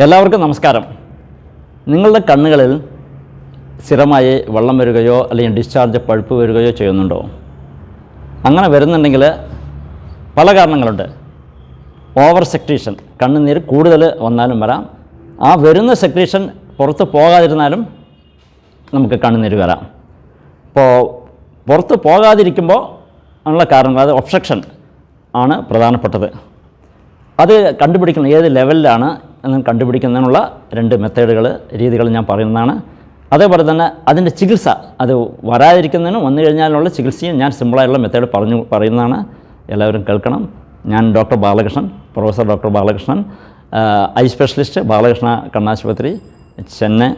എല്ലാവർക്കും നമസ്കാരം. നിങ്ങളുടെ കണ്ണുകളിൽ സ്ഥിരമായി വെള്ളം വരികയോ അല്ലെങ്കിൽ ഡിസ്ചാർജ് പഴുപ്പ് വരികയോ ചെയ്യുന്നുണ്ടോ? അങ്ങനെ വരുന്നുണ്ടെങ്കിൽ പല കാരണങ്ങളുണ്ട്. ഓവർ സെക്രീഷൻ കണ്ണുനീര് കൂടുതൽ വന്നാലും വരാം. ആ വരുന്ന സെക്രീഷൻ പുറത്ത് പോകാതിരുന്നാലും നമുക്ക് കണ്ണുനീര് വരാം. ഇപ്പോൾ പുറത്ത് പോകാതിരിക്കുമ്പോൾ ഉള്ള കാരണം അത് ഒബ്സ്ട്രക്ഷൻ ആണ് പ്രധാനപ്പെട്ടത്. അത് കണ്ടുപിടിക്കണം ഏത് ലെവലിലാണ് എന്ന് കണ്ടുപിടിക്കുന്നതിനുള്ള രണ്ട് മെത്തേഡുകൾ രീതികൾ ഞാൻ പറയുന്നതാണ്. അതേപോലെ തന്നെ അതിന്റെ ചികിത്സ അത് വരാതിരിക്കുന്നതിനും വന്നു കഴിഞ്ഞാലുള്ള ചികിത്സയും ഞാൻ സിമ്പിളായിട്ടുള്ള മെത്തേഡ് പറഞ്ഞു പറയുന്നതാണ്. എല്ലാവരും കേൾക്കണം. ഞാൻ doctor Balakrishnan professor doctor Balakrishnan eye specialist Balakrishna കണ്ണാശുപത്രി ചെന്നൈ.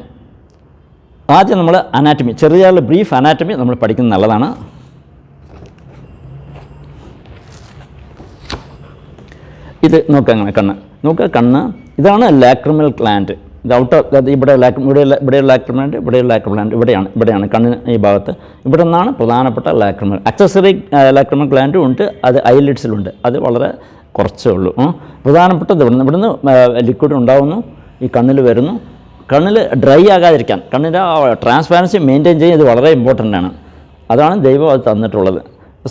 ആദ്യം നമ്മൾ അനാറ്റമി ചെറിയ ബ്രീഫ് അനാറ്റമി നമ്മൾ പഠിക്കുന്നത് നല്ലതാണ്. ഇത് നോക്കുക അങ്ങനെ കണ്ണ്. നോക്കുക കണ്ണ്. ഇതാണ് ലാക്രിമൽ ഗ്ലാൻഡ് ഇത് ഔട്ടർ ഇവിടെ ലാക്രി ഇവിടെ ഇവിടെ ലാക്രിമലാൻഡ് ഇവിടെ ലാക്രിമലാൻഡ് ഇവിടെയാണ് ഇവിടെയാണ് കണ്ണിന് ഈ ഭാഗത്ത്. ഇവിടെ നിന്നാണ് പ്രധാനപ്പെട്ട ലാക്രിമൽ. അക്സസറി ലാക്രിമൽ ഗ്ലാൻഡും ഉണ്ട് അത് ഐലിഡ്സിലുണ്ട് അത് വളരെ കുറച്ചേ ഉള്ളൂ. പ്രധാനപ്പെട്ടത് ഇവിടുന്ന് ഇവിടുന്ന് ലിക്വിഡ് ഉണ്ടാവുന്നു ഈ കണ്ണിൽ വരുന്നു. കണ്ണിൽ ഡ്രൈ ആകാതിരിക്കാൻ കണ്ണിന്റെ ആ ട്രാൻസ്പാരൻസി മെയിന്റെയിൻ ചെയ്യുന്നത് ഇത് വളരെ ഇമ്പോർട്ടന്റ് ആണ്. അതാണ് ദൈവം അത് തന്നിട്ടുള്ളത്.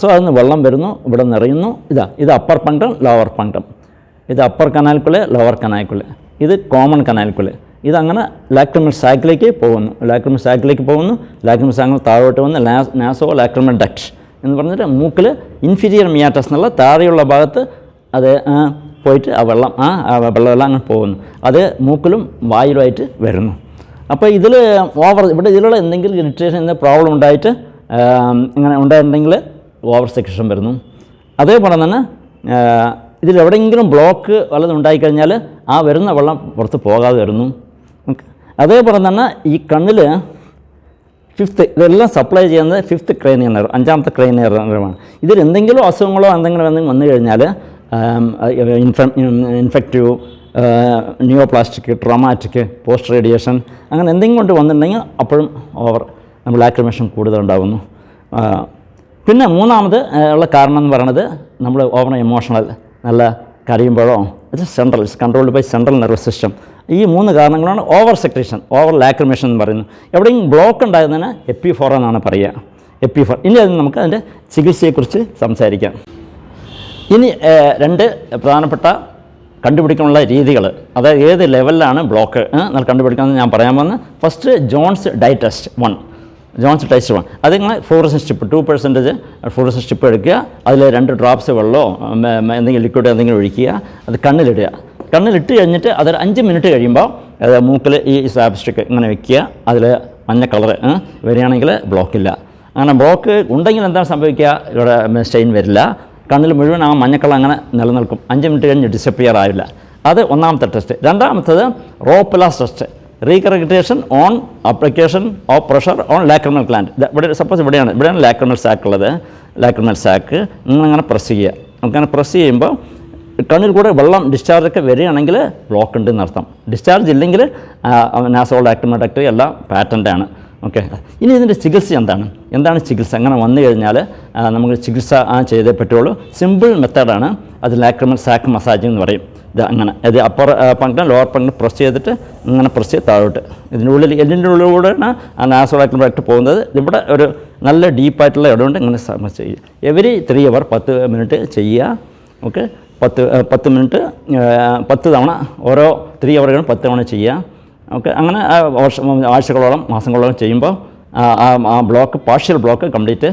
സോ അതിന് വെള്ളം വരുന്നു ഇവിടെ നിറയുന്നു. ഇതാ ഇത് അപ്പർ പങ്കം ലോവർ പങ്കം ഇത് അപ്പർ കനാൽക്കുള്ള ലോവർ കനാൽക്കുള്ള ഇത് കോമൺ കനാൽക്കുള്ള ഇതങ്ങനെ ലാക്രിമൽ സാക്കിലേക്ക് പോകുന്നു. ലാക്രിമൽ സാക്കിലേക്ക് പോകുന്നു. ലാക്രിമൽ സാക്കിൽ താഴോട്ട് വന്ന് നാസോ ലാക്രിമൽ ഡക്ട് എന്ന് പറഞ്ഞിട്ട് മൂക്കിൽ ഇൻഫീരിയർ മിയാറ്റസ് എന്നുള്ള താഴെയുള്ള ഭാഗത്ത് അത് പോയിട്ട് ആ വെള്ളം ആ ആ വെള്ളമെല്ലാം അങ്ങനെ പോകുന്നു. അത് മൂക്കിലും വായുലുമായിട്ട് വരുന്നു. അപ്പോൾ ഇതിൽ ഓവർ ഇവിടെ ഇതിലുള്ള എന്തെങ്കിലും ഇറിറ്റേഷൻ എന്തെങ്കിലും പ്രോബ്ലം ഉണ്ടായിട്ട് ഇങ്ങനെ ഉണ്ടായിട്ടുണ്ടെങ്കിൽ ഓവർ സെക്ഷൻ വരുന്നു. അതേപോലെ തന്നെ ആ, ഇതിലെവിടെയെങ്കിലും ബ്ലോക്ക് വല്ലതും ഉണ്ടായിക്കഴിഞ്ഞാൽ ആ വരുന്ന വെള്ളം പുറത്ത് പോകാതെ വരുന്നു. അതേപോലെ തന്നെ ഈ കണ്ണിൽ ഫിഫ്ത്ത് ഇതെല്ലാം സപ്ലൈ ചെയ്യുന്നത് ഫിഫ്ത്ത് ക്രൈനിയർ നെർവ് അഞ്ചാമത്തെ ക്രൈനിയർ നെർവാണ് ഇതിൽ എന്തെങ്കിലും അസുഖങ്ങളോ എന്തെങ്കിലും എന്തെങ്കിലും വന്നു കഴിഞ്ഞാൽ ഇൻഫ infective neoplastic traumatic post radiation അങ്ങനെ എന്തെങ്കിലും കൊണ്ട് വന്നിട്ടുണ്ടെങ്കിൽ അപ്പോഴും ഓവർ നമ്മൾ ആക്രമേഷൻ കൂടുതലുണ്ടാകുന്നു. പിന്നെ മൂന്നാമത് ഉള്ള കാരണം എന്ന് പറയുന്നത് നമ്മൾ ഓവർ എമോഷണൽ നല്ല കരയുമ്പോഴോ ഇത് central it's controlled by central nervous system ഈ മൂന്ന് കാരണങ്ങളാണ് ഓവർ സെക്രേഷൻ ഓവർ ലാക്രിമേഷൻ എന്ന് പറയുന്നത്. എവിടെയെങ്കിലും ബ്ലോക്ക് ഉണ്ടായതിന് എപ്പി ഫോർ എന്നാണ് പറയുക. എപ്പി ഫോർ ഇനി അത് നമുക്ക് അതിന്റെ ചികിത്സയെക്കുറിച്ച് സംസാരിക്കാം. ഇനി രണ്ട് പ്രധാനപ്പെട്ട കണ്ടുപിടിക്കാനുള്ള രീതികൾ അതായത് ഏത് ലെവലിലാണ് ബ്ലോക്ക് നമ്മൾ കണ്ടുപിടിക്കാമെന്ന് ഞാൻ പറയാൻ വന്ന് first Jones dye test one Jones test one അത് അതിങ്ങനെ fluorescein strip two percentage fluorescein strip എടുക്കുക. അതിൽ രണ്ട് ഡ്രോപ്സ് വെള്ളമോ എന്തെങ്കിലും ലിക്വിഡ് എന്തെങ്കിലും ഒഴിക്കുക. അത് കണ്ണിലിടുക. കണ്ണിലിട്ട് കഴിഞ്ഞിട്ട് അതൊരു അഞ്ച് മിനിറ്റ് കഴിയുമ്പോൾ അത് മൂക്കിൽ ഈ സ്വാബ്സ്റ്റിക്ക് ഇങ്ങനെ വെക്കുക. അതിൽ മഞ്ഞ കളർ വരികയാണെങ്കിൽ ബ്ലോക്കില്ല അങ്ങനെ ബ്ലോക്ക് ഉണ്ടെങ്കിൽ എന്താണ് സംഭവിക്കുക? ഇവിടെ സ്റ്റെയിൻ വരില്ല. കണ്ണിൽ മുഴുവൻ ആ മഞ്ഞക്കള അങ്ങനെ നിലനിൽക്കും. അഞ്ച് മിനിറ്റ് കഴിഞ്ഞ് ഡിസപ്പിയർ ആവില്ല. അത് ഒന്നാമത്തെ ടെസ്റ്റ് രണ്ടാമത്തത് റോപ്ലാസ് test regurgitation on application of pressure on lacrimal gland ഇവിടെ സപ്പോസ് ഇവിടെയാണ് ഇവിടെയാണ് ലാക്രമൽ സാക്ക് ഉള്ളത്. ലാക്രമൽ സാക്ക് നിങ്ങളങ്ങനെ പ്രസ് ചെയ്യുക. അങ്ങനെ പ്രസ് ചെയ്യുമ്പോൾ കണ്ണിൽ കൂടെ വെള്ളം ഡിസ്ചാർജ് ഒക്കെ വരികയാണെങ്കിൽ ബ്ലോക്ക് ഉണ്ട് എന്നർത്ഥം. ഡിസ്ചാർജ് ഇല്ലെങ്കിൽ നാസോൾ ആക്ടിമഡക്ട് എല്ലാം പാറ്റന്റാണ് ഓക്കെ ഇനി ഇതിന്റെ ചികിത്സ എന്താണ്? എന്താണ് ചികിത്സ? അങ്ങനെ വന്നു കഴിഞ്ഞാൽ നമുക്ക് ചികിത്സ ചെയ്തേ പറ്റുള്ളൂ. സിമ്പിൾ മെത്തേഡാണ് അത് ലാക്രമൽ സാക്ക് മസാജിങ് എന്ന് പറയും. ഇത് അങ്ങനെ. ഇത് അപ്പർ പങ്കിനെ ലോവർ പങ്കിനെ പ്രസ് ചെയ്തിട്ട് അങ്ങനെ പ്രസ് ചെയ്ത് താഴോട്ട്. ഇതിന്റെ ഉള്ളിൽ എല്ലിന്റെ ഉള്ളിലൂടെയാണ് ആ ആക്ടിമഡക്ട് പോകുന്നത്. ഇവിടെ ഒരു നല്ല ഡീപ്പായിട്ടുള്ള ഇടമുണ്ട് ഇങ്ങനെ ചെയ്യുക എവരി ത്രീ അവർ പത്ത് മിനിറ്റ് ചെയ്യുക. ഓക്കെ പത്ത് പത്ത് മിനിറ്റ് പത്ത് തവണ ഓരോ ത്രീ അവറുകളും പത്ത് തവണ ചെയ്യുക. ഓക്കെ അങ്ങനെ ആഴ്ചകളോളം മാസങ്ങളോളം ചെയ്യുമ്പോൾ ആ block partial block complete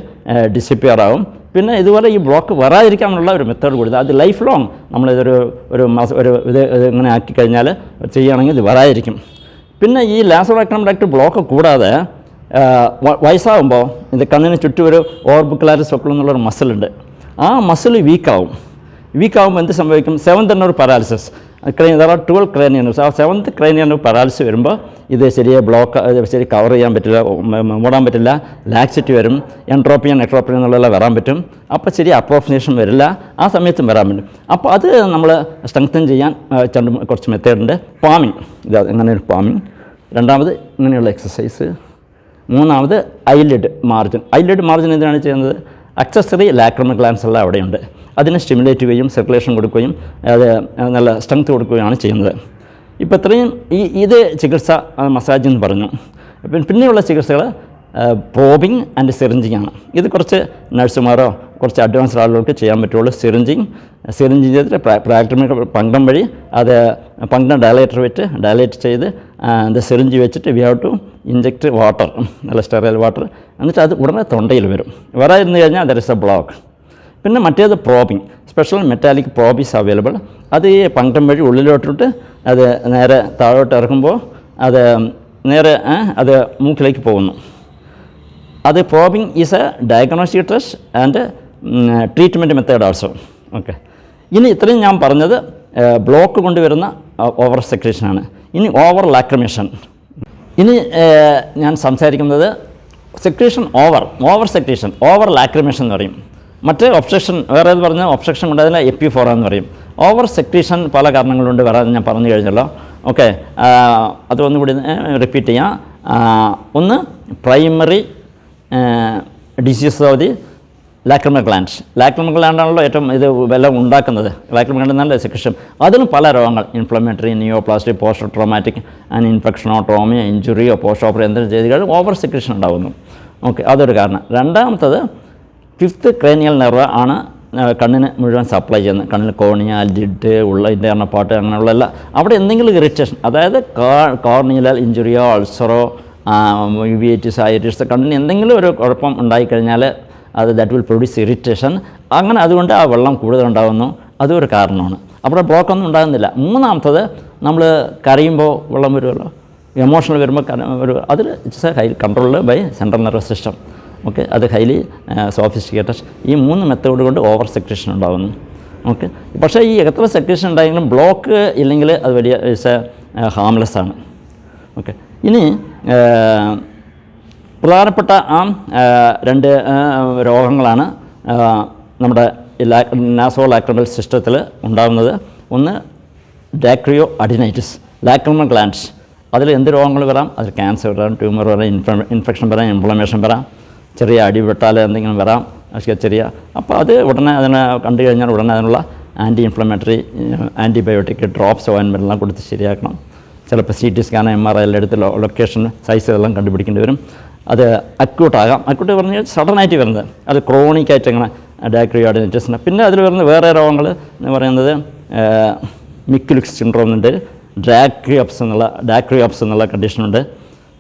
disappear ആവും. പിന്നെ ഇതുപോലെ ഈ ബ്ലോക്ക് വരാതിരിക്കാനുള്ള ഒരു മെത്തേഡ് കൊടുത്ത് അത് ലൈഫ് ലോങ് നമ്മളിതൊരു ഒരു മാസം ഒരു ഇത് ഇങ്ങനെ ആക്കി കഴിഞ്ഞാൽ ചെയ്യുകയാണെങ്കിൽ ഇത് വരാതിരിക്കും. പിന്നെ ഈ ലാസർ വെക്കണം ഡക്ട് ബ്ലോക്ക് കൂടാതെ വയസ്സാകുമ്പോൾ ഇത് കണ്ണിന് ചുറ്റും ഒരു ഓർബുക്കലാരി ഒക്കെ എന്നുള്ളൊരു മസിലുണ്ട് ആ മസിൽ വീക്കാവും വീക്കാവുമ്പോൾ എന്ത് സംഭവിക്കും? സെവൻത് എന്നൊരു പാരാലിസിസ് ക്രൈൻ ദർ ട്വൽ ക്രൈനിയൻ ആ സെവൻത് ക്രൈനിയൻ പാരാലിസിസ് വരുമ്പോൾ ഇത് ശരിയെ ബ്ലോക്ക് ശരി കവർ ചെയ്യാൻ പറ്റില്ല മൂടാൻ പറ്റില്ല ലാക്സിറ്റി വരും എൻട്രോപ്പിയൻ എക്ട്രോപ്പിയൻ എന്നുള്ളതെല്ലാം വരാൻ പറ്റും. അപ്പോൾ ശരി അപ്രോക്സിനേഷൻ വരില്ല ആ സമയത്തും വരാൻ പറ്റും. അപ്പോൾ അത് നമ്മൾ സ്ട്രെങ്തൻ ചെയ്യാൻ രണ്ട് കുറച്ച് മെത്തേഡുണ്ട് പാമിങ് ഇത് അങ്ങനെ ഒരു പാമിങ് രണ്ടാമത് ഇങ്ങനെയുള്ള എക്സസൈസ് മൂന്നാമത് ഐലിഡ് മാർജിൻ ഐലിഡ് മാർജിൻ എന്തിനാണ് ചെയ്യുന്നത്? അക്സസറി ലാക്രമ ഗ്ലാൻസ് എല്ലാം അവിടെയുണ്ട്. അതിനെ സ്റ്റിമുലേറ്റ് ചെയ്യുകയും സർക്കുലേഷൻ കൊടുക്കുകയും അത് നല്ല സ്ട്രെങ്ത് കൊടുക്കുകയാണ് ചെയ്യുന്നത്. ഇപ്പോൾ ഇത്രയും ഈ ഇത് ചികിത്സ മസാജ് എന്ന് പറഞ്ഞു. പിന്നെ പിന്നെയുള്ള ചികിത്സകൾ പ്രോബിങ് ആൻഡ് സിറിഞ്ചിങ് ആണ്. ഇത് കുറച്ച് നഴ്സുമാരോ കുറച്ച് അഡ്വാൻസ്ഡ് ആളുകൾക്ക് ചെയ്യാൻ പറ്റുള്ളൂ സിറിഞ്ചിങ് സിറിഞ്ചിങ് ചെയ്തിട്ട് പ്രാക്ടമിക പങ്കം വഴി അത് പങ്കം ഡയലേറ്റർ വെച്ച് ഡയലേറ്റ് ചെയ്ത് അത് സിറിഞ്ച് വെച്ചിട്ട് we have to inject water നല്ല സ്റ്റെറൈൽ വാട്ടർ എന്നിട്ട് അത് ഉടനെ തൊണ്ടയിൽ വരും. വരാതിരുന്ന് കഴിഞ്ഞാൽ ദർ ഇസ് എ ബ്ലോക്ക് പിന്നെ മറ്റേത് probing special metallic probes available അത് ഈ പങ്കം വഴി ഉള്ളിലോട്ടിട്ട് അത് നേരെ താഴോട്ട് ഇറക്കുമ്പോൾ അത് നേരെ അത് മൂക്കിലേക്ക് പോകുന്നു. അത് probing is a diagnostic test and treatment method also okay ഇനി ഇത്രയും ഞാൻ പറഞ്ഞത് ബ്ലോക്ക് കൊണ്ടുവരുന്ന ഓവർ സെക്രേഷനാണ് ഇനി ഓവർ ലാക്രമേഷൻ ഇനി ഞാൻ സംസാരിക്കുന്നത് secretion over over secretion over lacrimation എന്ന് പറയും. മറ്റേ ഒബ്സെക്ഷൻ വേറെ ഏത് പറഞ്ഞാൽ ഒബ്സ്ട്രക്ഷൻ കൊണ്ട് അതിനെ എപ്പി ഫോറ എന്ന് പറയും. ഓവർ സെക്രീഷൻ പല കാരണങ്ങളുണ്ട് വരാൻ ഞാൻ പറഞ്ഞു കഴിഞ്ഞല്ലോ. ഓക്കെ അത് ഒന്നുകൂടി റിപ്പീറ്റ് ചെയ്യാം. ഒന്ന് primary disease of the lacrimal gland lacrimal ഗ്ലാൻഡാണല്ലോ ഏറ്റവും ഇത് എല്ലാം ഉണ്ടാക്കുന്നത്. ലാക്രമ ഗ്ലാൻഡ് നല്ല സെക്ഷൻ അതിലും പല രോഗങ്ങൾ. Inflammatory neoplastic post traumatic and ഇൻഫെക്ഷനോ ട്രോമയോ ഇഞ്ചുറിയോ പോസ്റ്റ് ഓപ്പറോ എന്തെങ്കിലും ചെയ്ത് കഴിഞ്ഞാൽ ഓവർ സെക്രീഷൻ ഉണ്ടാകുന്നു ഓക്കെ അതൊരു കാരണം. രണ്ടാമത്തത് ഫിഫ്ത്ത് ക്രേനിയൽ നെർവ് ആണ് കണ്ണിന് മുഴുവൻ സപ്ലൈ ചെയ്യുന്നത്. കണ്ണിൽ കോണിയ ലിഡ് ഉള്ള ഇന്റർണപ്പാട്ട് അങ്ങനെയുള്ള എല്ലാം അവിടെ എന്തെങ്കിലും ഇറിറ്റേഷൻ അതായത് കോർണിയൽ ഇഞ്ചുറിയോ അൾസറോ യുവിയേറ്റിസ് ഐറ്റിസ് കണ്ണിന് എന്തെങ്കിലും ഒരു കുഴപ്പം ഉണ്ടായിക്കഴിഞ്ഞാൽ അത് ദാറ്റ് വിൽ പ്രൊഡ്യൂസ് ഇറിറ്റേഷൻ അങ്ങനെ അതുകൊണ്ട് ആ വെള്ളം കൂടുതൽ ഉണ്ടാകുന്നു അതും ഒരു കാരണമാണ്. അവിടെ ബ്ലോക്കൊന്നും ഉണ്ടാകുന്നില്ല. മൂന്നാമത്തത് നമ്മൾ കരയുമ്പോൾ വെള്ളം വരുമല്ലോ എമോഷണൽ വരുമ്പോൾ ഒരു അതിൽ it's a high controlled by central nervous system okay അത് ഹൈലി സോഫിസ്റ്റിക്കേറ്റഡ് ഈ മൂന്ന് മെത്തേഡ് കൊണ്ട് ഓവർ സെക്രീഷൻ ഉണ്ടാകുന്നു ഓക്കെ പക്ഷേ ഈ എത്ര സെക്രീഷൻ ഉണ്ടായെങ്കിലും ബ്ലോക്ക് ഇല്ലെങ്കിൽ അത് വലിയ ഹാംലെസ് ആണ്. ഓക്കെ ഇനി പ്രധാനപ്പെട്ട ആ രണ്ട് രോഗങ്ങളാണ് നമ്മുടെ നാസോ ലാക്രമൽ സിസ്റ്റത്തിൽ ഉണ്ടാകുന്നത് ഒന്ന് ഡാക്രിയോ അഡിനൈറ്റിസ് ലാക്രമൽ ഗ്ലാൻഡ്സ് അതിൽ എന്ത് രോഗങ്ങൾ വരാം? അതിൽ ക്യാൻസർ വരാം ട്യൂമർ വരാം ഇൻഫ ഇൻഫെക്ഷൻ വരാം ഇൻഫ്ലമേഷൻ വരാം. ചെറിയ അടി വിട്ടാൽ എന്തെങ്കിലും വരാം. പക്ഷേ ചെറിയ അപ്പോൾ അത് ഉടനെ അതിനെ കണ്ടു കഴിഞ്ഞാൽ ഉടനെ അതിനുള്ള ആന്റി ഇൻഫ്ലമേറ്ററി ആന്റിബയോട്ടിക് ഡ്രോപ്സ് ഓയിൻമെന്റെല്ലാം കൊടുത്ത് ശരിയാക്കണം. ചിലപ്പോൾ C T scan M R I എടുത്ത് ലൊക്കേഷൻ സൈസ് എല്ലാം കണ്ടുപിടിക്കേണ്ടി വരും. അത് അക്യൂട്ട് ആകാം. അക്യൂട്ട് പറഞ്ഞാൽ സഡനായിട്ട് വരുന്നത്. അത് ക്രോണിക്കായിട്ട് അങ്ങനെ ഡാക്രിയോഡിനൈറ്റിസിന് പിന്നെ അതിൽ വരുന്ന വേറെ രോഗങ്ങൾ എന്ന് പറയുന്നത് മിക്കുലിക്സ് സിൻഡ്രോം ഉണ്ട്. ഡാക്രിയോപ്സ് എന്നുള്ള ഡാക്രിയോപ്സ് എന്നുള്ള കണ്ടീഷനുണ്ട്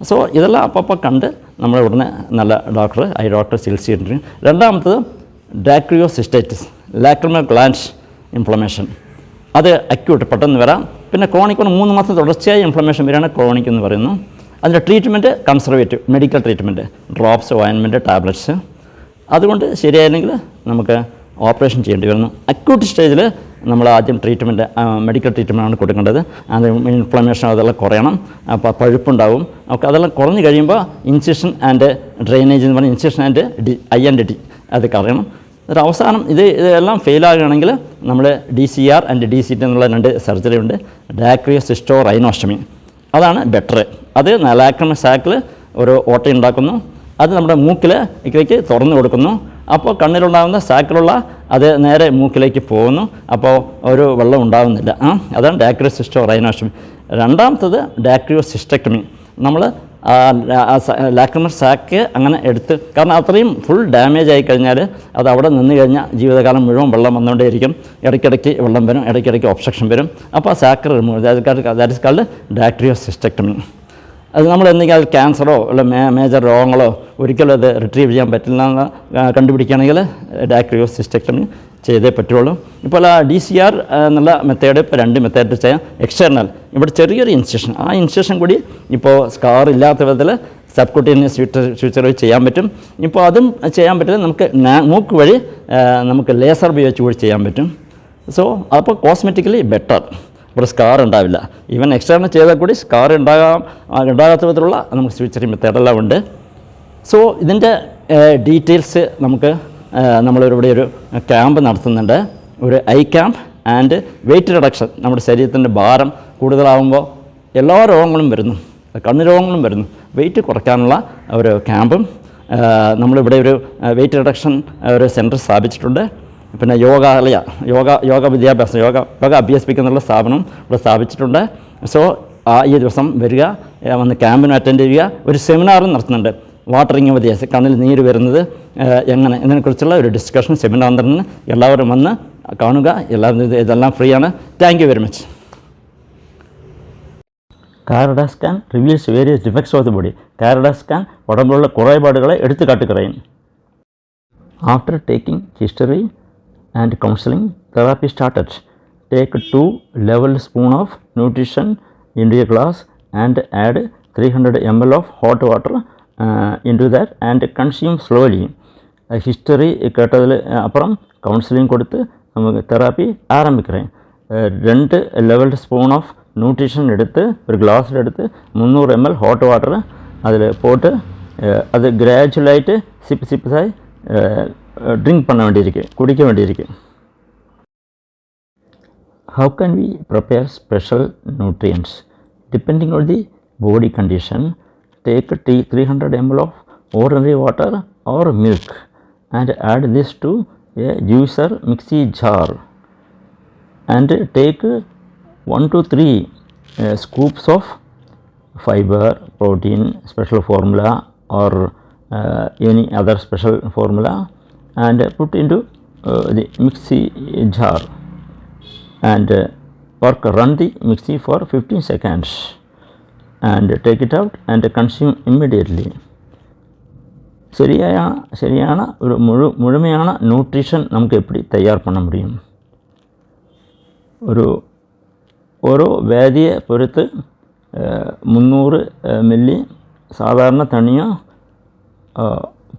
സോ ഇതെല്ലാം അപ്പോൾ കണ്ട് നമ്മൾ ഉടനെ നല്ല ഡോക്ടർ ഐ ഡോക്ടർ ചികിത്സ ചെയ്തിട്ടുണ്ട്. രണ്ടാമത്തത് ഡാക്രിയോസിസ്റ്റൈറ്റിസ് ലാക്രിമൽ ഗ്ലാൻഡ് ഇൻഫ്ലമേഷൻ. അത് അക്യൂട്ട് പെട്ടെന്ന് വരാം. പിന്നെ ക്രോണിക് ഒന്ന് മൂന്ന് മാസം തുടർച്ചയായി ഇൻഫ്ലമേഷൻ വരികയാണ് ക്രോണിക് എന്ന് പറയുന്നു അതിന്റെ treatment conservative medical treatment drops ഓയിൻമെന്റ് tablets അതുകൊണ്ട് ശരിയായില്ലെങ്കിൽ നമുക്ക് ഓപ്പറേഷൻ ചെയ്യേണ്ടി വരുന്നു. അക്യൂട്ട് സ്റ്റേജിൽ നമ്മൾ ആദ്യം ട്രീറ്റ്മെന്റ് മെഡിക്കൽ ട്രീറ്റ്മെന്റാണ് കൊടുക്കേണ്ടത്. അത് ഇൻഫ്ലമേഷൻ അതെല്ലാം കുറയണം. അപ്പോൾ പഴുപ്പുണ്ടാവും. ഒക്കെ അതെല്ലാം കുറഞ്ഞു കഴിയുമ്പോൾ ഇൻസിഷൻ ആൻഡ് ഡ്രെയിനേജ് എന്ന് പറഞ്ഞാൽ incision and D I and D അത് കളയണം. ഒരു അവസാനം ഇത് ഇതെല്ലാം ഫെയിലാകുകയാണെങ്കിൽ നമ്മൾ D C R and D C T എന്നുള്ള രണ്ട് സർജറി ഉണ്ട്. ഡാക്രിയോ സിസ്റ്റോ റൈനോസ്റ്റമി അതാണ് ബെറ്റർ അത് നലാക്രമ സാക്കിൽ ഒരു ഓട്ട ഉണ്ടാക്കുന്നു. അത് നമ്മുടെ മൂക്കിൽ ഇക്കിലേക്ക് തുറന്നു കൊടുക്കുന്നു. അപ്പോൾ കണ്ണിലുണ്ടാകുന്ന സാക്കിലുള്ള അത് നേരെ മൂക്കിലേക്ക് പോകുന്നു. അപ്പോൾ ഒരു വെള്ളം ഉണ്ടാകുന്നില്ല അതാണ് ഡാക്രിയോ സിസ്റ്റോ റൈനോഷമി രണ്ടാമത്തത് ഡാക്രിയോ സിസ്റ്റക്ടമി നമ്മൾ ലാക്രിമൽ സാക്ക് അങ്ങനെ എടുത്ത് കാരണം അത്രയും ഫുൾ ഡാമേജ് ആയി കഴിഞ്ഞാൽ അത് അവിടെ നിന്ന് കഴിഞ്ഞാൽ ജീവിതകാലം മുഴുവൻ വെള്ളം വന്നുകൊണ്ടേയിരിക്കും. ഇടയ്ക്കിടയ്ക്ക് വെള്ളം വരും ഇടയ്ക്കിടയ്ക്ക് ഒബ്സ്ട്രക്ഷൻ വരും. അപ്പോൾ ആ sac remove that is called dacryocystectomy അത് നമ്മൾ എന്തെങ്കിലും അത് ക്യാൻസറോ അല്ല മേ മേജർ രോഗങ്ങളോ ഒരിക്കലും അത് റിട്രീവ് ചെയ്യാൻ പറ്റില്ല എന്ന് കണ്ടുപിടിക്കുകയാണെങ്കിൽ ഡാക്രിയോ സിസ്റ്റക്ടമി ചെയ്തേ പറ്റുള്ളൂ. ഇപ്പോൾ ആ ഡി സി ആർ എന്നുള്ള മെത്തേഡ് ഇപ്പോൾ രണ്ട് മെത്തേഡ് ചെയ്യാം. എക്സ്റ്റേർണൽ ഇവിടെ ചെറിയൊരു ഇൻസ്റ്റിഷൻ ആ ഇൻസ്റ്റിഷൻ കൂടി ഇപ്പോൾ സ്കാർ ഇല്ലാത്ത വിധത്തിൽ സബ്കുട്ടീനിയസ് ഫ്യൂച്ചർ ഫ്യൂച്ചർ ചെയ്യാൻ പറ്റും. ഇപ്പോൾ അതും ചെയ്യാൻ പറ്റില്ല. നമുക്ക് മൂക്ക് വഴി നമുക്ക് ലേസർ ഉപയോഗിച്ച് കൂടി ചെയ്യാൻ പറ്റും. സോ അപ്പോൾ കോസ്മെറ്റിക്കലി ബെറ്റർ ഇവിടെ സ്കാർ ഉണ്ടാവില്ല. ഈവൻ എക്സ്റ്റേണൽ ചെയ്താൽ കൂടി സ്കാർ ഉണ്ടാകാം ഉണ്ടാകാത്ത വിധത്തിലുള്ള നമുക്ക് സ്വിച്ചറി മെത്തേഡെല്ലാം ഉണ്ട്. സോ ഇതിന്റെ ഡീറ്റെയിൽസ് നമുക്ക് നമ്മളിവിടെ ഒരു ക്യാമ്പ് നടത്തുന്നുണ്ട്. ഒരു eye camp and weight reduction നമ്മുടെ ശരീരത്തിന്റെ ഭാരം കൂടുതലാവുമ്പോൾ എല്ലാ രോഗങ്ങളും വരുന്നു. കണ്ണ് രോഗങ്ങളും വരുന്നു. വെയിറ്റ് കുറയ്ക്കാനുള്ള ഒരു ക്യാമ്പും നമ്മളിവിടെ ഒരു വെയിറ്റ് റിഡക്ഷൻ ഒരു സെന്റർ സ്ഥാപിച്ചിട്ടുണ്ട്. പിന്നെ യോഗാലയ യോഗ യോഗ വിദ്യാഭ്യാസം യോഗ യോഗ അഭ്യസിപ്പിക്കുന്നുള്ള സ്ഥാപനം ഇവിടെ സ്ഥാപിച്ചിട്ടുണ്ട്. സോ ആ ഈ ദിവസം വരിക വന്ന് ക്യാമ്പിന് അറ്റൻഡ് ചെയ്യുക ഒരു സെമിനാറും നടത്തുന്നുണ്ട്. വാട്ടറിങ് വ്യത്യാസം കണ്ണിൽ നീര് വരുന്നത് എങ്ങനെ ഇതിനെക്കുറിച്ചുള്ള ഒരു ഡിസ്കഷൻ സെമിനാർ നടന്ന് എല്ലാവരും വന്ന് കാണുക എല്ലാവരും ഇത് ഇതെല്ലാം ഫ്രീ ആണ്. Thank you very much Karada scan reviews various defects of the body Karada scan ഉടമ്പുള്ള കുറേപാടുകളെ എടുത്തു കാട്ടിക്കളയും. After taking history and counseling therapy started. Take 2 level spoon of nutrition into a glass and add 300 ml of hot water uh, into that and consume slowly. History கேட்டதில் uh, அப்புறம் counselling கொடுத்து நமக்கு therapy ஆரம்பிக்கிறேன் uh, ரெண்டு level spoon of nutrition எடுத்து ஒரு கிளாஸில் எடுத்து முந்நூறு எம்எல் ஹாட் வாட்டரை அதில் போட்டு uh, அது கிராஜுவலாயிட்டு சிப்பு சிப்புதாய் ட்ரிங்க் பண்ண வேண்டியிருக்கு குடிக்க வேண்டியிருக்கு How can we prepare special nutrients? Depending on the body condition, take tea 300 ml of ordinary water or milk and add this to a juicer mixie jar and take 1 to 3 uh, scoops of fiber, protein, special formula or uh, any other special formula and put into the mixie jar and work run the mixie for 15 seconds and take it out and consume immediately சரியான சரியான ஒரு முழு முழுமையான nutrition நமக்கு எப்படி தயார் பண்ண முடியும் ஒரு ஒரு வேதியை பொறுத்து முந்நூறு மில்லி சாதாரண தண்ணியும்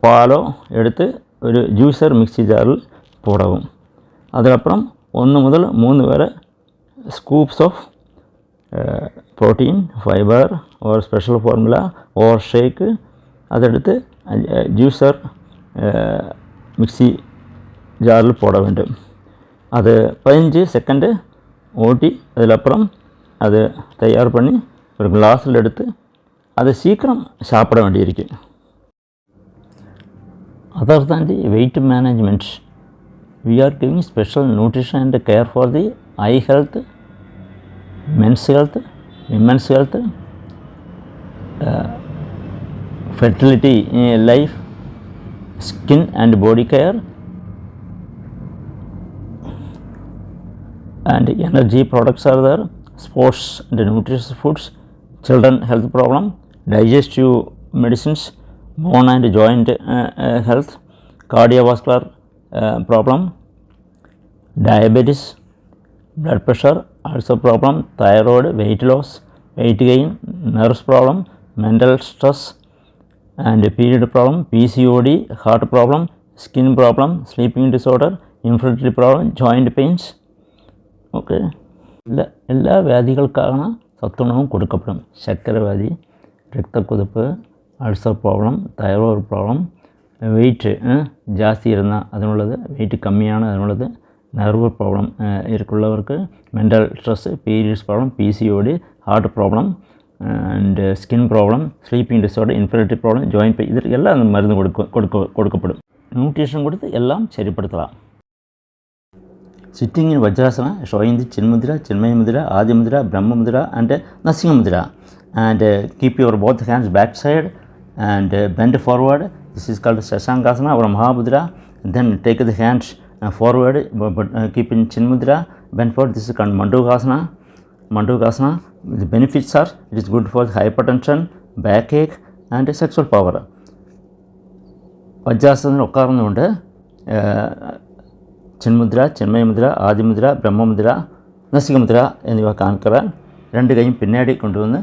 பாலோ எடுத்து ഒരു ജ്യൂസർ മിക്സി ജാറിൽ പോടവും അതിനപ്പുറം ഒന്ന് മുതൽ മൂന്ന് വരെ scoops of protein fibre or special formula or shake അതെടുത്ത് ജ്യൂസർ മിക്സി ஜாரில் போட வேண்டும் அது பதினஞ்சு செகண்டு ஓட்டி அதிலப்புறம் அது தயார் பண்ணி ஒரு கிளாஸில் எடுத்து அதை சீக்கிரம் சாப்பிட வேண்டியிருக்கு Other than the weight management, we are giving special nutrition and care for the eye health, men's health, women's health, uh, fertility in life, skin and body care, and energy products are there, sports and nutritious foods, children health problem, digestive medicines, bone and joint health cardiovascular problem diabetes blood pressure diabetes problem pressure also problem thyroid weight loss weight gain nerves problem mental stress and period problem pcod heart problem skin problem sleeping disorder infertility problem joint pains okay എല്ലാ എല്ലാ വ്യാധികൾക്കാണ് സത്തുണവും കൊടുക്കപ്പെടും ശർക്കരവ്യാധി രക്തക്കുതിപ്പ് ulcer problem thyroid problem weight ஜாஸ்தி இருந்தால் அதனுள்ளது weight கம்மியான அதனுள்ளது nerve problem இருக்குள்ளவருக்கு mental stress periods problem PCOD heart problem and skin problem sleeping disorder infertility problem joint pain இதற்கு எல்லாம் அந்த மருந்து கொடுக்க கொடுக்க கொடுக்கப்படும். நியூட்ரிஷன் கொடுத்து எல்லாம் சரிப்படுத்தலாம். சிட்டிங்கின் வஜ்ராசனம் ஷோயந்தி சின்முதிரா சின்மய mudra Adi mudra Brahma mudra and Narasinga mudra and keep your both hands back side uh, and uh, bend forward. This is called Sasangasana or Mahabudra. Then take the hands uh, forward, but, uh, keep in Chin Mudra, bend forward. This is called Mandukasana. Mandukasana. The benefits are it is good for hypertension, backache, and sexual power. വജ്രാസനത്തിൽ ഉட்காർന്നുകൊണ്ട് ചിന്മുദ്ര ചിന്മയമുദ്ര ആദിമുദ്ര ബ്രഹ്മമുദ്ര നസികമുദ്ര എന്നിവ കാണിക്കാൻ രണ്ട് കൈയും പിന്നാടി കൊണ്ടുവന്ന്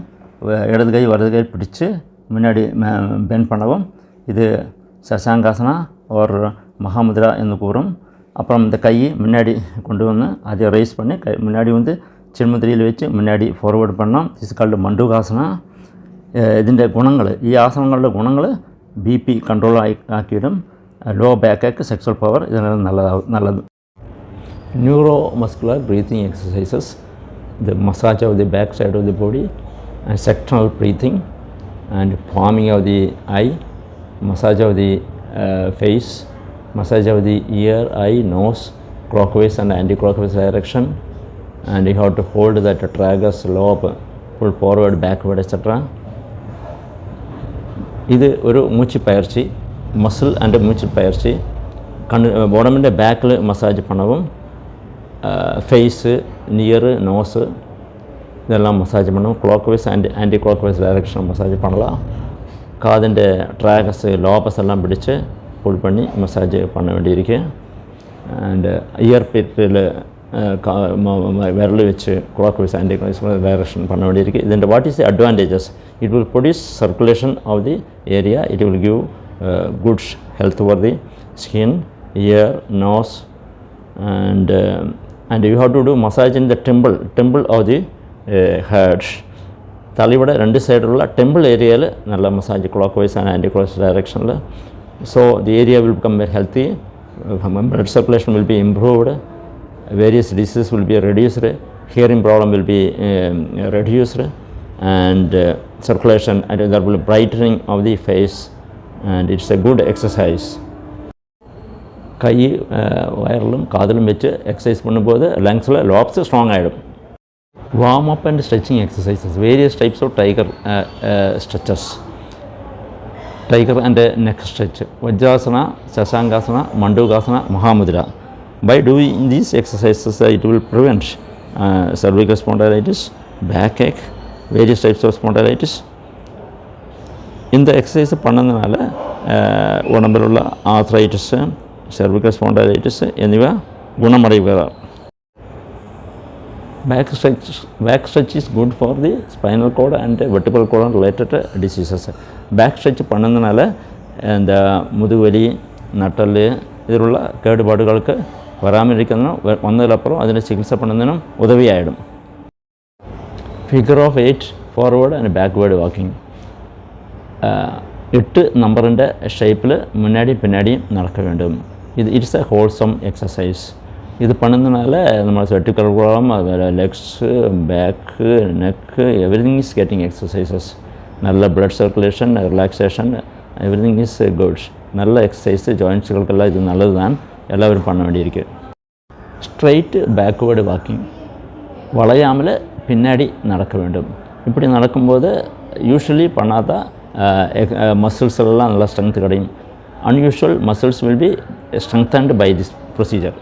ഇടത് കൈ വലത് കൈ പിടിച്ച് മുന്നാടി ബെൻ പണവും ഇത് ശശാങ്കാസന ഓർ மகாமுத்ரா என்று கூறும் அப்புறம் இந்த கை முன்னாடி கொண்டு வந்து அதை ரைஸ் பண்ணி கை முன்னாடி வந்து ചിന്മുദ്രയിൽ വെച്ച് മുന്നാടി ഫോർവേഡ് பண்ணோம் ഇസ് കാൾഡ് മണ്ഡൂകാസന ഇതിൻ്റെ ഗുണങ്ങൾ ഈ ആസനങ്ങളുടെ ഗുണങ്ങൾ ബി പി കൺട്രോൾ ആയി ആക്കിയിടും ലോ ബാക്ക് സെക്സ്വൽ പവർ ഇതിനെല്ലാം നല്ലതാവും നല്ലത് neuromuscular breathing exercises, the massage of the back side of the body, and sectional breathing, and palming of the eye, massage of the uh, face, massage of the ear, eye, nose, clockwise and anti-clockwise direction and you have to hold that tragus low up, pull forward, backward etc. ഇത് ഒരു മൂച്ച് പയർച്ചി muscle and മൂച്ച് പയർച്ചി കണ്ണ് ബോഡമിൻ്റെ ബാക്കിൽ massage പണവും face near nose இதெல்லாம் massage பண்ணும் clockwise and anticlockwise direction massage பண்ணலாம் காதின் ட்ராகஸ் Lopez எல்லாம் பிடிச்சு புல் பண்ணி மசாஜ் பண்ண வேண்டியிருக்கு அண்டு இயர் பீப்பில் വിരൽ വെച്ച് clockwise anticlockwise direction പണ വേണ്ടിയിരിക്കും ഇതിൻ്റെ what is the advantages it will produce circulation of the area it will give good health for the skin ear nose and and you have to do massage in the temple temple of the the uh, head തലയുടെ രണ്ട് സൈഡിലുള്ള temple ഏരിയയിൽ നല്ല massage clockwise and anti clock ഡയറക്ഷനിൽ so the area will become very healthy blood circulation will be improved various disease will be reduced hearing problem will be reduced and circulation and there will brightening of the face and it's a good exercise கை அஹ், வயரிலும் காதிலும் வச்சு exercise பண்ணும்போது லங்ஸில் lapse strong ஆகிடும் warm up and stretching exercises various types of tiger stretches tiger and neck stretch vajrasana shashankasana mandukasana mahamudra by doing these exercises it will prevent cervical spondylitis backache various types of spondylitis இந்த exercise பண்ணதுனால உடம்பில் உள்ள arthritis cervical spondylitis என்வ குணமடைகிறார் back stretch back stretch is good for the spinal cord and vertebral column related diseases. Back stretch പണുന്നതിനാൽ എന്താ uh, മുതുകുവലി നട്ടൽ ഇതിലുള്ള കേടുപാടുകൾക്ക് വരാമിരിക്കുന്ന വന്നതിലപ്പുറം അതിന്റെ ചികിത്സ പണുന്നതിനും ഉദവിയായിടും. Figure of eight forward and backward walking എട്ട് നമ്പറിന്റെ ഷേപ്പിൽ മുന്നാടിയും പിന്നാടിയും നടക്ക വേണ്ടും ഇത് ഇറ്റ്സ് എ ഹോൾസം എക്സസൈസ് இது பண்ணதுனால நம்ம vertical column legs back neck everything is getting exercises நல்ல blood circulation relaxation everything is goods நல்ல எக்ஸசைஸு ஜாயின்ஸுகளுக்கெல்லாம் இது நல்லது தான் எல்லோரும் பண்ண வேண்டியிருக்கு. ஸ்ட்ரைட்டு பேக்வேர்டு வாக்கிங் வளையாமல் பின்னாடி நடக்க வேண்டும். இப்படி நடக்கும்போது யூஸ்வலி பண்ணால் தான் மசில்ஸ் எல்லாம் நல்லா strength கிடையும். Unusual muscles will be strengthened by this procedure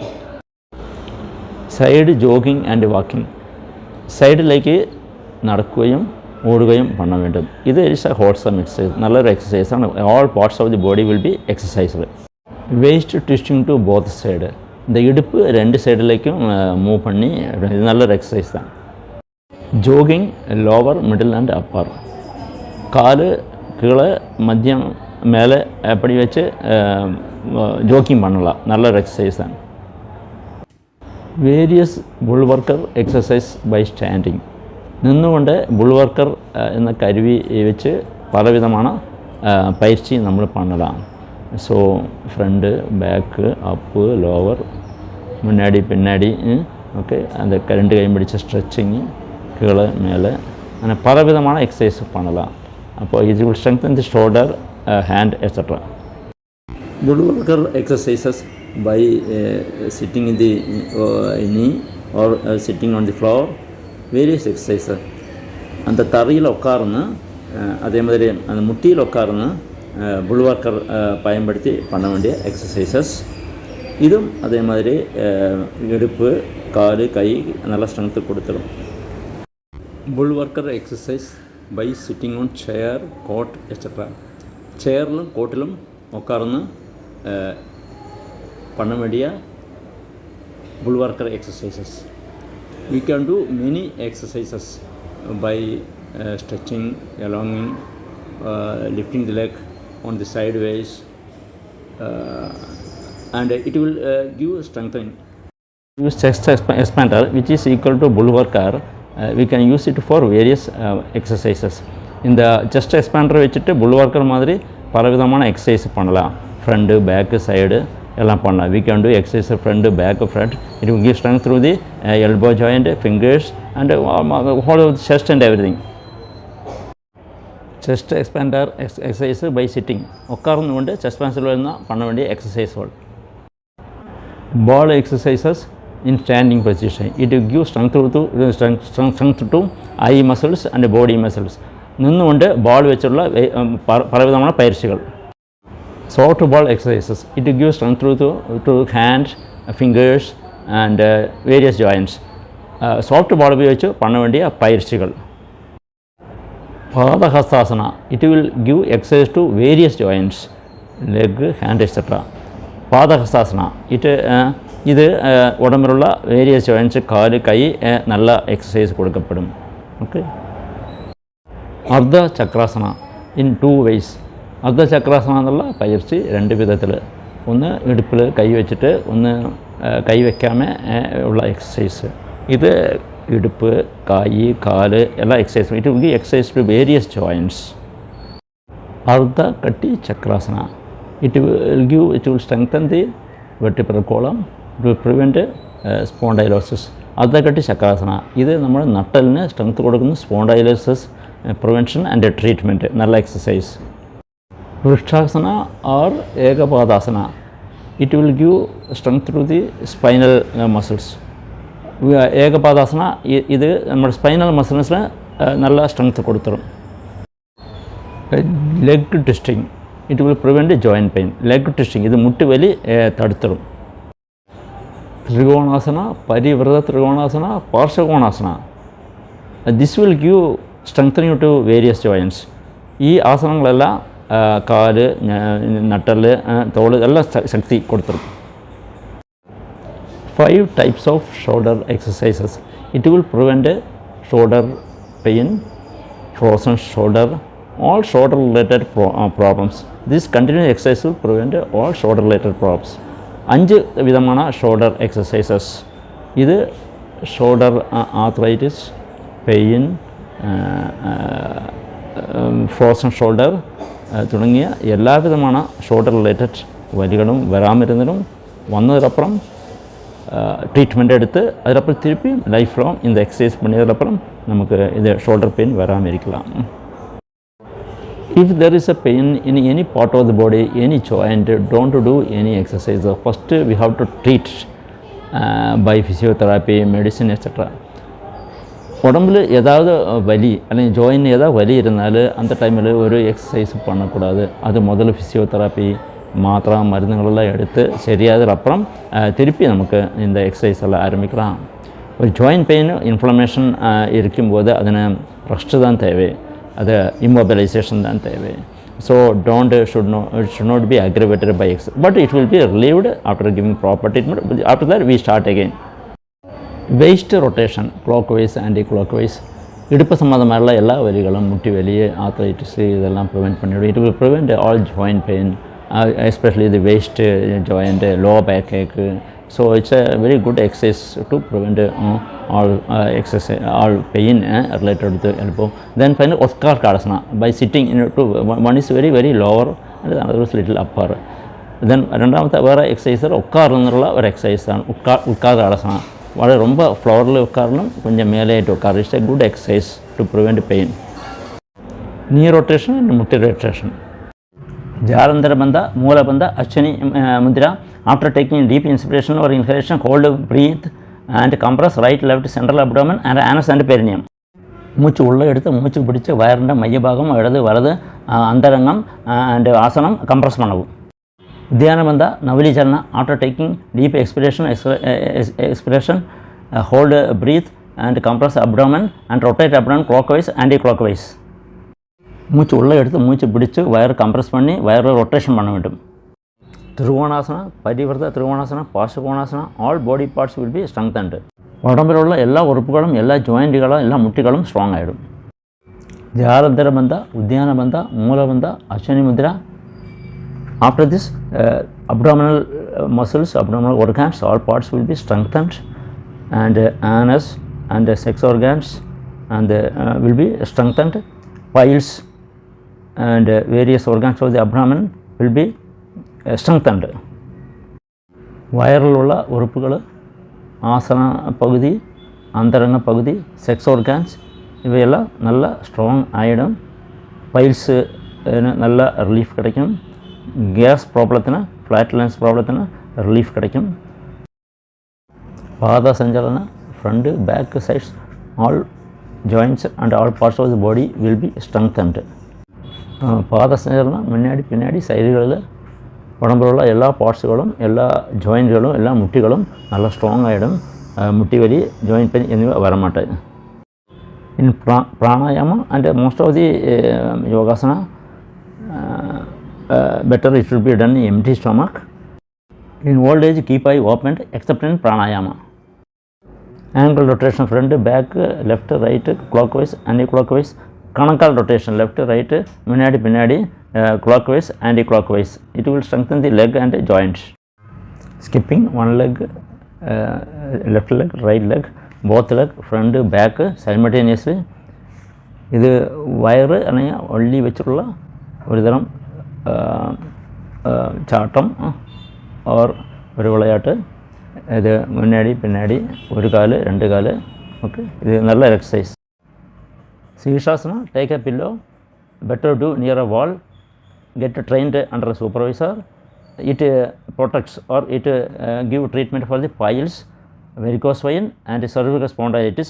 side jogging and walking സൈഡിലേക്ക് നടക്കുകയും ഓടുകയും பண்ண வேண்டும் ഇത് ഇസ് എ ഹോൾസം എക്സസൈസ് നല്ലൊരു എക്സസൈസാണ് all parts of the body will be exercised waist twisting to both side இந்த இடுப்பு ரெண்டு சைடுலேக்கும் மூவ் பண்ணி இது நல்ல ஒரு எக்ஸசைஸ் தான் jogging lower middle and upper காலு கீழே மத்தியம் மேலே அப்படி வச்சு ஜோக்கிங் பண்ணலாம் நல்ல ஒரு எக்ஸசைஸ் தான் various bullworker exercise by standing നിന്നുകൊണ്ട് ബുൾവർക്കർ എന്ന കരുവി വെച്ച് പലവിധമാണ് പയിർച്ചി നമ്മൾ പണിടാം so front back up lower മുന്നാടി പിന്നാടി ஓகே അത് കരണ്ട് കൈ பிடிச்ச സ്ട്രെച്ചിങ് கீழே மேலே അങ്ങനെ പലവിധമാണ് എക്സസൈസ് പണിതാം അപ്പോൾ ഇത് will strengthen the shoulder hand etcetera bullworker exercises by uh, sitting in the uh, knee or uh, sitting on the floor. Various exercises அந்த தரையில் உட்காருன்னு uh, அதே மாதிரி அந்த முட்டியில் உட்காருன்னு uh, புல்வார்க்கர் uh, பயன்படுத்தி பண்ண வேண்டிய எக்ஸசைசஸ் இதுவும் அதே மாதிரி இடுப்பு கால் கை நல்ல strength கொடுத்துடும் bullworker exercise by sitting on chair cot etcetera ചെയറിലും കോട്ടിലും ഉക്കാർന്ന് பண்ண வேண்டிய bulwarker exercises. We can do many exercises by uh, stretching, alonging, uh, lifting the leg on the sideways, uh, and it will uh, give strengthening. Use chest exp- expander, which is equal to bulwarker. Uh, we can use it for various uh, exercises. இந்த chest expander வச்சுட்டு புல்வார்க்கர் மாதிரி பலவிதமான exercise பண்ணலாம் front back side எல்லாம் பண்ணலாம் we can do exercise front back front it will give strength through the elbow joint fingers and whole chest and everything chest expander exercise by sitting ഉക്കാർന്നുകൊണ്ട് chest പാൻസിൽ വരുന്ന പണ വേണ്ടിയ എക്സസൈസുകൾ ball exercises in standing position it give strength to strength to eye muscles and body muscles നിന്നുകൊണ്ട് ball വെച്ചുള്ള പലവിധമാണ് പയർച്ചകൾ soft ball exercises. It gives strength to, to hand, fingers and uh, various joints. Soft ball ഉപയോഗിച്ച് പണ വേണ്ടിയ പയർച്ചകൾ Padahastasana it will give exercise to various joints leg hand etcetera Padahastasana it ഇത് ഉടമ്പിലുള്ള various joints കാല് കൈ നല്ല exercise കൊടുക്കപ്പെടും okay Ardha Chakrasana in two ways അർദ്ധ ചക്രാസന എന്നുള്ള പയർച്ചി രണ്ട് വിധത്തിൽ. ഒന്ന് ഇടുപ്പിൽ കൈ വെച്ചിട്ട് ഒന്ന് കൈ വെക്കാമേ ഉള്ള എക്സസൈസ് ഇത് ഇടുപ്പ് കൈ കാൽ എല്ലാ എക്സസൈസും it will be exercise to various joints Ardha Kati Chakrasana it will give it will strengthen the vertebral column to prevent spondylosis Ardha Kati Chakrasana ഇത് നമ്മൾ നട്ടലിന് സ്ട്രെങ്ത് കൊടുക്കുന്ന സ്പോണ്ടൈലോസിസ് പ്രിവെൻഷൻ ആൻഡ് ട്രീറ്റ്മെന്റ് നല്ല exercise vrikshasana or ekapadasana it will give strength to the spinal muscles ekapadasana E- ഇത് നമ്മുടെ spinal മസിൽസിന് നല്ല strength കൊടുത്തിരും leg twisting it will prevent joint pain leg twisting ഇത് മുട്ടുവലി തടുത്തിടും trikonasana parivritta trikonasana parshvakonasana this will give strengthening to various joints ഈ ആസനങ്ങളെല്ലാം ആ, കാൽ നട്ടൽ തോൾ എല്ലാം ശക്തി കൊടുത്തിരുന്നു five types of shoulder exercises it will prevent shoulder pain frozen shoulder all shoulder related problems this continues exercise will prevent all shoulder related problems അഞ്ച് വിധമാണ് ഷോൾഡർ എക്സസൈസസ് ഇത് shoulder arthritis pain frozen shoulder തുടങ്ങിയ എല്ലാവിധമാണ് short related വരികളും വരാമരുന്നിനും വന്നതിലപ്പുറം treatment எடுத்து அதுக்கப்புறம் திருப்பி life long இந்த எக்ஸசைஸ் பண்ணியதுக்கப்புறம் நமக்கு இது ஷோல்டர் பெயின் வராமல் இருக்கலாம் if there is a pain in any part of the body any joint don't do any exercise first we have to treat by physiotherapy medicine etcetera உடம்புல ஏதாவது வலி അല്ലെങ്കിൽ ജോയിന് ഏதாவது വലി ഇരുന്നാൽ അന്ത ടൈമിൽ ഒരു എക്സസൈസ് பண்ணக்கூடாது. அது முதல்ல ஃபிசியோதெரப்பி மாத்திரை மருந்துகளெல்லாம் எடுத்து சரியாததுக்கப்புறம் திருப்பி நமக்கு இந்த எக்ஸசைஸ் எல்லாம் ஆரம்பிக்கலாம். ஒரு ஜாயின் பெயின் இன்ஃப்ளமேஷன் இருக்கும்போது അതിന് റെസ്റ്റ് தான் தேவை. அது இம்மொபிலைசேஷன் தான் தேவை. So don't should no should not be aggravated by ex but it will be relieved after giving proper treatment after that we start again waist rotation clockwise anticlockwise ഇടുപ്പ് സംബന്ധമായുള്ള എല്ലാ വലികളും മുട്ടി വലിയ ആത്രൈറ്റിസ് ഇതെല്ലാം പ്രിവെൻറ്റ് பண்ணிவிடும் it will prevent all joint pain especially the waist joint low back ache so it's a very good exercise to prevent all uh, exercise all pain uh, related to the elbow then finally oscar kadasana by sitting in to one is very very lower and the other is little upper then രണ്ടാമത്തെ വേറെ exercise ഉക്കാർ എന്നുള്ള ഒരു എക്സസൈസാണ് ഉക്കാ ഉക്കാർ കാടസന വളരെ ரொம்ப ഫ്ലോറിൽ ഉക്കാറിലും கொஞ்சம் മേലെയായിട്ട് ഉക്കാർ it's a good exercise to prevent pain knee rotation and മുട്ടി rotation ജാലന്തര ബന്ധ മൂലബന്ധ അശ്വനി മുദ്ര after taking deep inspiration or inhalation hold breath and compress right left central abdomen and anus and perineum മൂച്ച് ഉള്ള എടുത്ത് മൂച്ച് പിടിച്ച് വയറിൻ്റെ മയ്യഭാഗം ഇടത് വലത് ആ, അന്തരംഗം ആൻഡ് ആസനം കംപ്രസ് പണവും ಧ್ಯಾನಬಂಧ ನವಲೀಚರಣ after taking deep expiration expiration hold breath and compress abdomen and rotate abdomen clockwise anticlockwise மூச்சு உள்ளே எடுத்து மூச்சு பிடிச்சு வயர் கம்ப்ரஸ் பண்ணி வயரை ரொட்டேஷன் பண்ண வேண்டும். திருவோணாசனா பரிவர்த்த திருவோணாசனா பாசுகோணாசனா all body parts will be strengthened உடம்பில் உள்ள எல்லா உறுப்புகளும் எல்லா ஜாயிண்ட்டுகளும் எல்லா முட்டிகளும் ஸ்ட்ராங் ஆகிடும் ஜாலந்திர பந்தா உத்தியான பந்தா மூலபந்தா Ashwini Mudra After this, uh, abdominal uh, muscles, abdominal organs, all parts will be strengthened and uh, anus and uh, sex organs and uh, will be strengthened, piles and uh, various organs of the abdomen will be uh, strengthened. வயரில் உள்ள உறுப்புகள் ஆசன பகுதி அந்தரங்க பகுதி sex organs இவையெல்லாம் நல்லா strong ஆகிடும் piles நல்லா ரிலீஃப் கிடைக்கும் கேஸ் ப்ராப்ளத்தினா ஃப்ளாட்லைன்ஸ் ப்ராப்ளத்தினா ரிலீஃப் கிடைக்கும். பாதா சஞ்சலனா front back sides all joints and all parts of the body will be strengthened பாத சஞ்சலனா முன்னாடி பின்னாடி சைடுகளில் உடம்புல உள்ள எல்லா பார்ட்ஸுகளும் எல்லா ஜாயின்ட்களும் எல்லா முட்டிகளும் நல்லா ஸ்ட்ராங் ஆகிடும் முட்டி வலி ஜாயின் பெயின் எதுவுமே வரமாட்டேன் இன் ப்ரா பிராணாயாமம் and most of the yogasana be done in empty stomach in old age keep eye open except in pranayama ankle rotation front back left right clockwise anticlockwise കണക്കാൽ rotation left right മുന്നാടി പിന്നാടി clockwise anticlockwise it will strengthen the leg and joint skipping one leg left leg right leg both leg front back simultaneously ഇത് വയറ് അല്ലെങ്കിൽ only വെച്ചിട്ടുള്ള ഒരുതരം ആ, ആ, ചാട്ടം or ഒരു വിളയാട്ട് ഇത് മുന്നാടി പിന്നാടി ഒരു കാല് രണ്ട് കാല് ഓക്കെ ഇത് നല്ല exercise shirshasana take a pillow better do near a wall get trained under a supervisor. It uh, protects or it uh, give treatment for the piles, varicose vein and cervical spondylitis.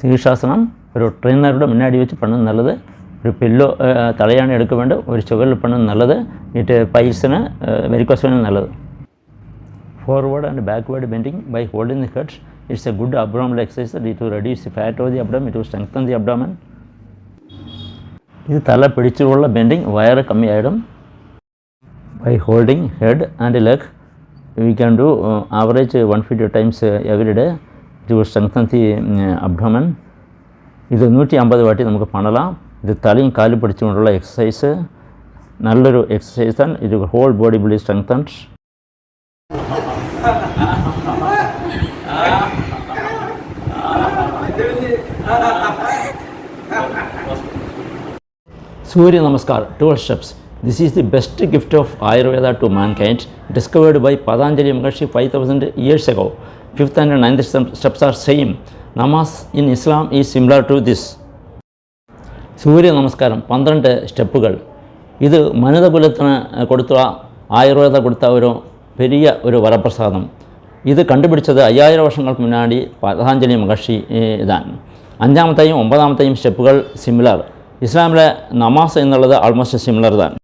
ശീർഷാസനം ഒരു ട്രെയിനറുടെ മുന്നാടി വെച്ച് പണും നല്ലത് ഒരു pillow തലയാണി എടുക്ക വേണ്ട ഒരു ചുവരിൽ പണും നല്ലത് ഇറ്റ് പൈൽസിന് വെരിക്കോസ് വെയിന് നല്ലത് forward and backward bending by holding the head it's a good abdominal exercise it to reduce the fat of the abdomen it to strengthen the abdomen ഇത് തല പിടിച്ചുള്ള ബെൻഡിങ് വയറ് കമ്മിയായിടും by holding head and leg we can do average one fifty times every day to strengthen the abdomen ഇത് നൂറ്റി അമ്പത് വാട്ടി നമുക്ക് പണലാം ഇത് തലയും കാലും പിടിച്ചുകൊണ്ടുള്ള എക്സസൈസ് നല്ലൊരു എക്സസൈസാണ് ഇത് whole body ബിളി strengthened Surya Namaskar, 12 steps. This is the best gift of Ayurveda to mankind, discovered by Patanjali Maharshi 5000 years ago. Fifth and ninth step- steps are same. Namas in Islam is similar to this. സൂര്യ നമസ്കാരം പന്ത്രണ്ട് സ്റ്റെപ്പുകൾ. ഇത് മനിതകുലത്തിന് കൊടുത്ത ആയുർവേദ കൊടുത്ത ഒരു പെരിയ ഒരു വരപ്രസാദം. ഇത് കണ്ടുപിടിച്ചത് അയ്യായിരം വർഷങ്ങൾക്ക് മുന്നാടി പതഞ്ജലി മഹർഷി ഇതാണ് അഞ്ചാമത്തെയും ഒമ്പതാമത്തെയും സ്റ്റെപ്പുകൾ സിമിലർ ഇസ്ലാമിലെ നമാസ് എന്നുള്ളത് ആൾമോസ്റ്റ് സിമിലർ തന്നെ